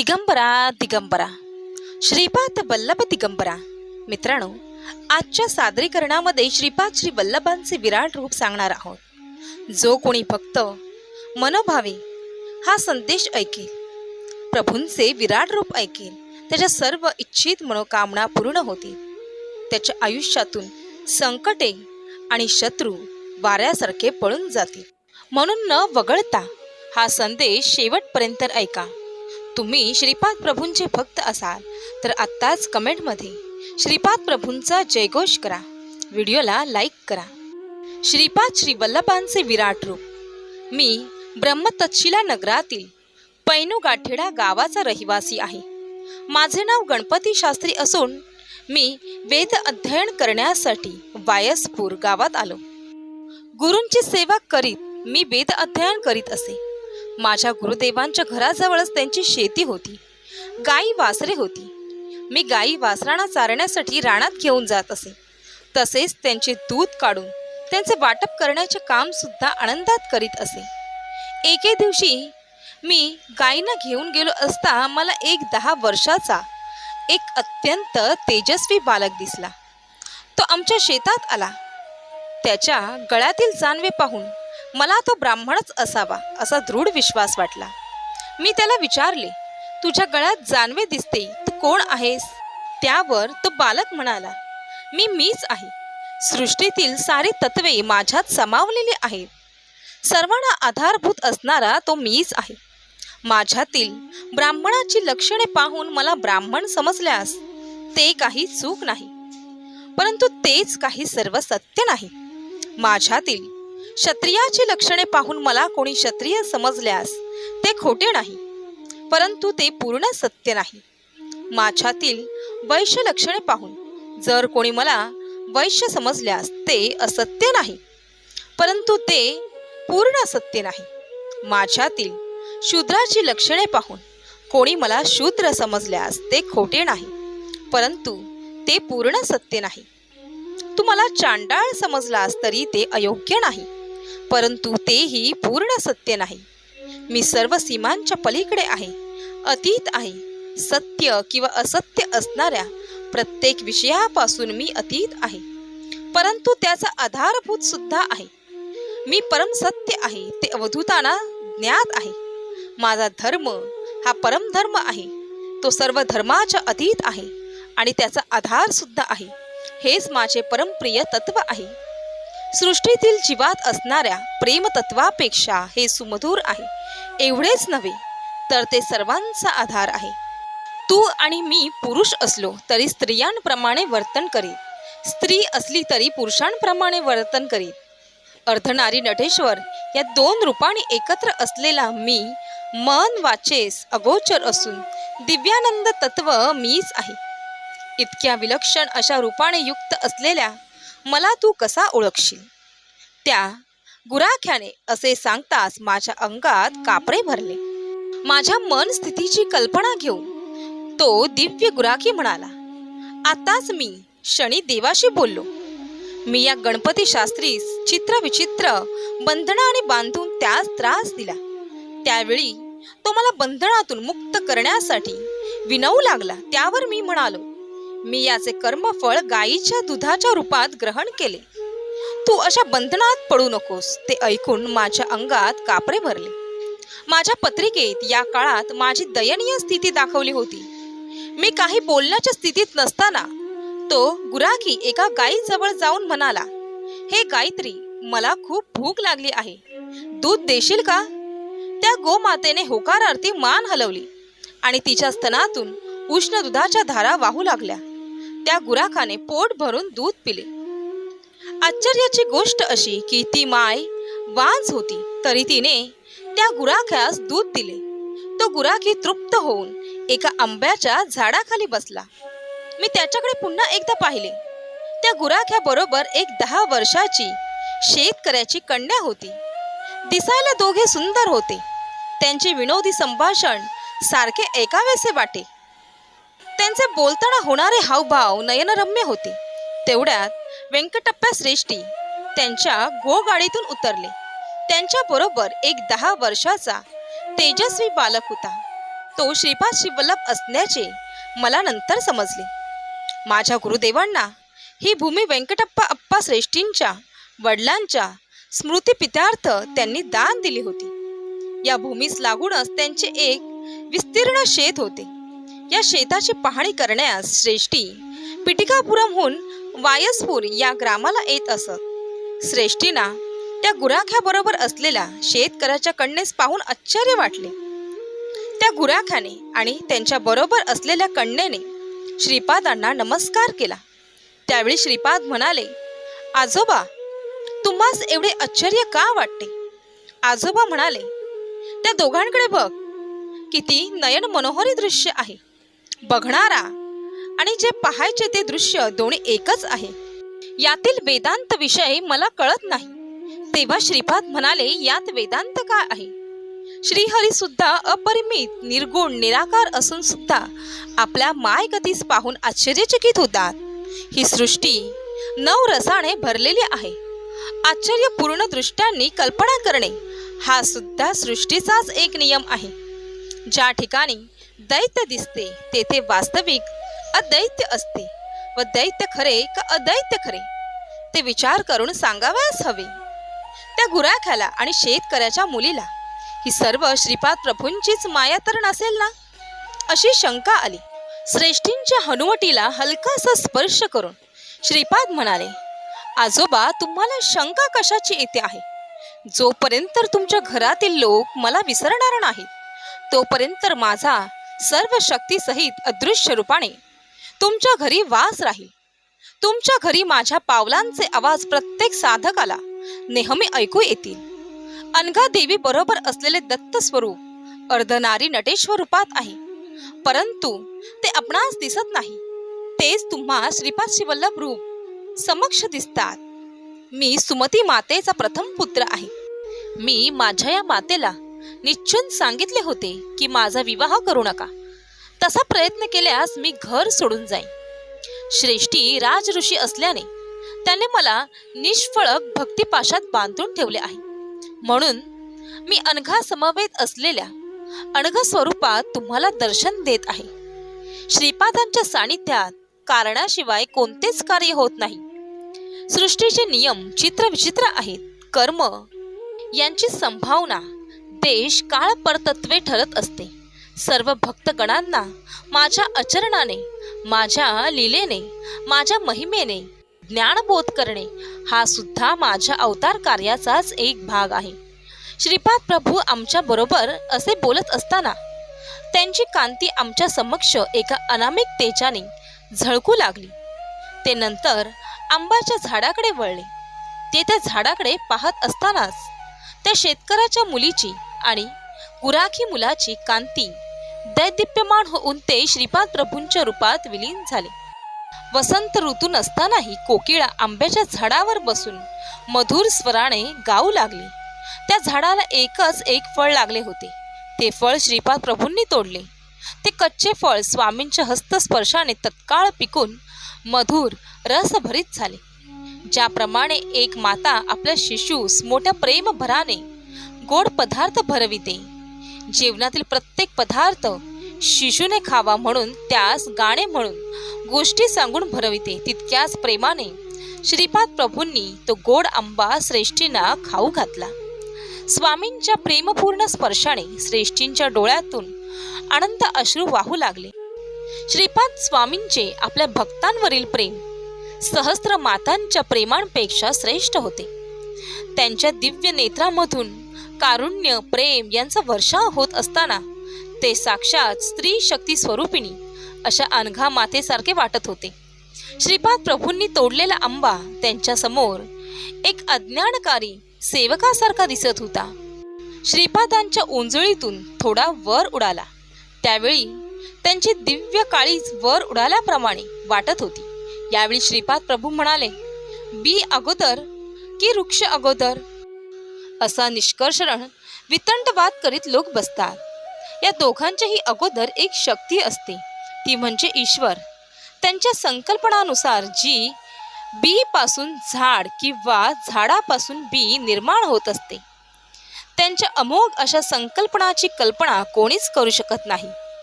दिगंबरा दिगंबरा. श्रीपाद वल्लभ दिगंबरा. मित्रांनो आजच्या सादरीकरणामध्ये श्रीपाद श्री वल्लभांचे विराट रूप सांगणार आहोत. जो कोणी भक्त मनोभावे हा संदेश ऐकेल प्रभूंचे विराट रूप ऐकेल त्याच्या सर्व इच्छित मनोकामना पूर्ण होतील. त्याच्या आयुष्यातून संकटे आणि शत्रू वाऱ्यासारखे पळून जातील. म्हणून न वगळता हा संदेश शेवटपर्यंत ऐका. तुम्ही श्रीपाद प्रभूंचे भक्त असाल तर आत्ताच कमेंटमध्ये श्रीपाद प्रभूंचा जयघोष करा. व्हिडिओला लाईक करा. श्रीपाद श्री वल्लभांचे विराट रूप. मी ब्रह्मतत्शिला नगरातील पैनू गाठेडा गावाचा रहिवासी आहे. माझे नाव गणपती शास्त्री असून मी वेद अध्ययन करण्यासाठी वायसपूर गावात आलो. गुरूंची सेवा करीत मी वेद अध्ययन करीत असे. माझ्या गुरुदेवांच्या घराजवळच त्यांची शेती होती. गाई वासरे होती. मी गाई वासरांना चारण्यासाठी रानात घेऊन जात असे. तसेच त्यांचे दूध काढून त्यांचे वाटप करण्याचे काम सुद्धा आनंदात करीत असे. एके दिवशी मी गायींना घेऊन गेलो असता मला एक दहा वर्षाचा एक अत्यंत तेजस्वी बालक दिसला. तो आमच्या शेतात आला. त्याच्या गळ्यातील जानवे पाहून मला तो ब्राह्मणच असावा असा दृढ विश्वास वाटला. मी त्याला विचारले तुझ्या गळ्यात जानवे दिसते तू कोण आहेस? त्यावर तो बालक म्हणाला मी मीच आहे. सृष्टीतील सारी तत्वे माझ्यात समावलेली आहेत. सर्वांना आधारभूत असणारा तो मीच आहे. माझ्यातील ब्राह्मणाची लक्षणे पाहून मला ब्राह्मण समजल्यास ते काही चूक नाही परंतु तेच काही सर्व सत्य नाही. माझ्यातील क्षत्रियाची लक्षणे पाहून मला कोणी क्षत्रिय समजल्यास ते खोटे नाही परंतु ते पूर्ण सत्य नाही. माझ्यातील वैश्य लक्षणे पाहून जर कोणी मला वैश्य समजल्यास ते असत्य नाही परंतु ते पूर्ण सत्य नाही. माझ्यातील शूद्राची लक्षणे पाहून कोणी मला शूद्र समजल्यास ते खोटे नाही परंतु ते पूर्ण सत्य नाही. तू मला चांडाळ समजलास तरी ते अयोग्य नाही. परंतु तेही पूर्ण सत्य नाही. मी सर्व सीमांच्या पलीकडे आहे अतीत आहे. सत्य किंवा असत्य असणाऱ्या प्रत्येक विषयापासून मी अतीत आहे. परंतु त्याचा आधारभूत सुद्धा आहे. मी परम सत्य आहे ते अवधूताना ज्ञात आहे. माझा धर्म हा परमधर्म आहे. तो सर्व धर्माच्या अतीत आहे आणि त्याचा आधार सुद्धा आहे. हेच माझे परमप्रिय तत्व आहे. सृष्टीतील जीवात असणाऱ्या प्रेमतत्वापेक्षा हे सुमधूर आहे. एवढेच नव्हे तर ते सर्वांचा आधार आहे. तू आणि मी पुरुष असलो तरी स्त्रियांप्रमाणे वर्तन करीत स्त्री असली तरी पुरुषांप्रमाणे वर्तन करीत. अर्धनारी नटेश्वर या दोन रूपाने एकत्र असलेला मी मन वाचेस अगोचर असून दिव्यानंद तत्व मीच आहे. इतक्या विलक्षण अशा रूपाने युक्त असलेल्या मला तू कसा ओळखशील? त्या गुराख्याने असे सांगताच माझ्या अंगात कापरे भरले. माझ्या मन स्थितीची कल्पना घेऊन तो दिव्य गुराखी म्हणाला आताच मी शनी देवाशी बोललो. मी या गणपती शास्त्रीस चित्र विचित्र बंधनाने बांधून त्यास त्रास दिला. त्यावेळी तो मला बंधनातून मुक्त करण्यासाठी विनवू लागला. त्यावर मी म्हणालो मी याचे कर्मफळ गायीच्या दुधाच्या रूपात ग्रहण केले. तू अशा बंधनात पडू नकोस ते ऐकून माझ्या अंगात कापरे भरले. माझ्या पत्रिकेत या काळात माझी दयनीय स्थिती दाखवली होती. मी काही बोलण्याच्या स्थितीत नसताना तो गुराखी एका गायीजवळ जाऊन म्हणाला हे गायत्री मला खूप भूक लागली आहे. दूध देशील का? त्या गोमातेने होकारार्थी मान हलवली आणि तिच्या स्तनातून उष्ण दुधाच्या धारा वाहू लागल्या. त्या गुराखाने पोट भरून दूध पिले. आश्चर्याची गोष्ट अशी की ती माय वांज होती तरी तिने त्या गुराख्यास दूध दिले. तो गुराखी तृप्त होऊन एका आंब्याच्या झाडाखाली बसला. मी त्याच्याकडे पुन्हा एकदा पाहिले. त्या गुराख्या बरोबर एक दहा वर्षाची शेतकऱ्याची कन्या होती. दिसायला दोघे सुंदर होते. त्यांचे विनोदी संभाषण सारखे ऐकावेसे वाटे. त्यांचे बोलताना होणारे हावभाव नयनरम्य होते. तेवढ्यात व्यंकटप्पा श्रेष्ठी त्यांच्या गोगाडीतून उतरले. त्यांच्या बरोबर एक दहा वर्षाचा तेजस्वी बालक होता. तो श्रीपाद शिवल्लभ असल्याचे मला नंतर समजले. माझ्या गुरुदेवांना ही भूमी व्यंकटप्पा अप्पा श्रेष्ठींच्या वडिलांच्या स्मृतिपित्यार्थ त्यांनी दान दिली होती. या भूमीस लागूनच त्यांचे एक विस्तीर्ण शेत होते. या शेताची पाहणी करण्यास श्रेष्ठी पिटिकापुरमहून वायसपूर या ग्रामाला येत असत श्रेष्ठीना त्या गुराख्याबरोबर असलेल्या शेतकऱ्याच्या कन्येस पाहून आश्चर्य वाटले. त्या गुराख्याने आणि त्यांच्या बरोबर असलेल्या कन्येने श्रीपादांना नमस्कार केला. त्यावेळी श्रीपाद म्हणाले आजोबा तुम्हास एवढे आश्चर्य का वाटते? आजोबा म्हणाले त्या दोघांकडे बघ किती नयन मनोहरी दृश्य आहे. बघणारा. आणि जे पाहायचे ते दृश्य दोन्ही एकच आहे. यातील वेदांत विषय मला कळत नाही. तेव्हा श्रीपाद म्हणाले यात वेदांत काय आहे? श्रीहरी सुद्धा अपरिमित निर्गुण निराकार असून सुद्धा आपल्या मायगतीस पाहून आश्चर्यचकित होतात. ही सृष्टी नव रसाने भरलेली आहे. आश्चर्यपूर्ण दृष्ट्यांनी कल्पना करणे हा सुद्धा सृष्टीचाच एक नियम आहे. ज्या ठिकाणी दैत्य दिसते तेथे वास्तविक अदैत्य असते व दैत्य खरे का अदैत्य खरे? ते विचार करून सांगावयास हवे. त्या गुराख्याला आणि शेतकऱ्याच्या मुलीला ही सर्व श्रीपाद प्रभूंचीच माया तर नसेल ना? अशी शंका आली. श्रेष्ठींच्या हनुवटीला हलकासा स्पर्श करून श्रीपाद म्हणाले आजोबा तुम्हाला शंका कशाची येते आहे? जोपर्यंत तुमच्या घरातील लोक मला विसरणार नाहीत तोपर्यंत माझा सर्व शक्तीसहित अदृश्य रूपाने. तुमच्या घरी वास राहील. तुमच्या घरी माझ्या पावलांचे आवाज प्रत्येक साधकाला नेहमी ऐकू येतील. अनघा देवी बरोबर असलेले दत्त स्वरूप अर्धनारी नटेश्वर रूपात आहे. परंतु ते आपणास दिसत नाही. तेच तुम्हा श्रीपाद शिवल्लभ रूप समक्ष दिसतात. मी सुमती मातेचा प्रथम पुत्र आहे. मी माझ्या या मातेला निश्चून सांगितले होते की माझा विवाह करू नका. तसा प्रयत्न केल्यास मी घर सोडून जाईन. श्रेष्ठी राजऋषी असल्याने त्याने मला निष्फळक भक्तिपाशात बांधून ठेवले आहे. म्हणून मी अनघा समवेत असलेल्या अनघ स्वरूपात तुम्हाला दर्शन देत आहे. श्रीपादांच्या सानिध्यात कारणाशिवाय कोणतेच कार्य होत नाही. सृष्टीचे नियम चित्र विचित्र आहेत. कर्म यांची संभावना देश काळ परतत्वे ठरत असते. सर्व भक्तगणांना माझ्या आचरणाने माझ्या लीलेने माझ्या महिमेने ज्ञानबोध करणे हा सुद्धा माझ्या अवतार कार्याचाच एक भाग आहे. श्रीपाद प्रभू आमच्या बरोबर असे बोलत असताना त्यांची कांती आमच्या समक्ष एका अनामिक तेजाने झळकू लागली. ते नंतर आंब्याच्या झाडाकडे वळले. ते त्या झाडाकडे पाहत असतानाच त्या शेतकऱ्याच्या मुलीची आणि गुराखी मुलाची कांती दैदिप्यमान होऊन ते श्रीपाद प्रभूंच्या रूपात विलीन झाले. वसंत ऋतू नसतानाही कोकिळा आंब्याच्या झाडावर बसून मधुर स्वराने गाऊ लागली. त्या झाडाला एकच एक फळ लागले होते. ते फळ श्रीपाद प्रभूंनी तोडले. ते कच्चे फळ स्वामींच्या हस्तस्पर्शाने तत्काळ पिकून मधुर रसभरीत झाले. ज्याप्रमाणे एक माता आपल्या शिशूस मोठ्या प्रेमभराने गोड पदार्थ भरविते. जेवणातील प्रत्येक पदार्थ शिशूने खावा म्हणून त्यास गाणे म्हणून गोष्टी सांगून भरविते. तितक्याच प्रेमाने श्रीपाद प्रभूंनी तो गोड आंबा श्रेष्ठींना खाऊ घातला. स्वामींच्या प्रेमपूर्ण स्पर्शाने श्रेष्ठींच्या डोळ्यातून आनंद अश्रू वाहू लागले. श्रीपाद स्वामींचे आपल्या भक्तांवरील प्रेम सहस्त्र मातांच्या प्रेमांपेक्षा श्रेष्ठ होते. त्यांच्या दिव्य नेत्रामधून कारुण्य प्रेम यांचा वर्षाव होत असताना ते साक्षात स्त्री शक्ती स्वरूपिणी अशा अनघा मातेसारखे वाटत होते. श्रीपाद प्रभूंनी तोडलेला आंबा त्यांच्यासमोर एक अज्ञानकारी सेवकासारखा दिसत होता. श्रीपादांच्या उंजळीतून थोडा वर उडाला. त्यावेळी त्यांची दिव्य काळीच वर उडाल्याप्रमाणे वाटत होती. यावेळी श्रीपाद प्रभू म्हणाले बी अगोदर की वृक्ष अगोदर असा निष्कर्षण वितंडवाद करीत लोक बसतात. या दोघांच्याही अगोदर एक शक्ती असते. ती म्हणजे ईश्वर. त्यांच्या संकल्पनानुसार जी बी पासून झाड किंवा झाडापासून बी निर्माण होत असते. त्यांच्या अमोघ अशा संकल्पनाची कल्पना कोणीच करू शकत नाही.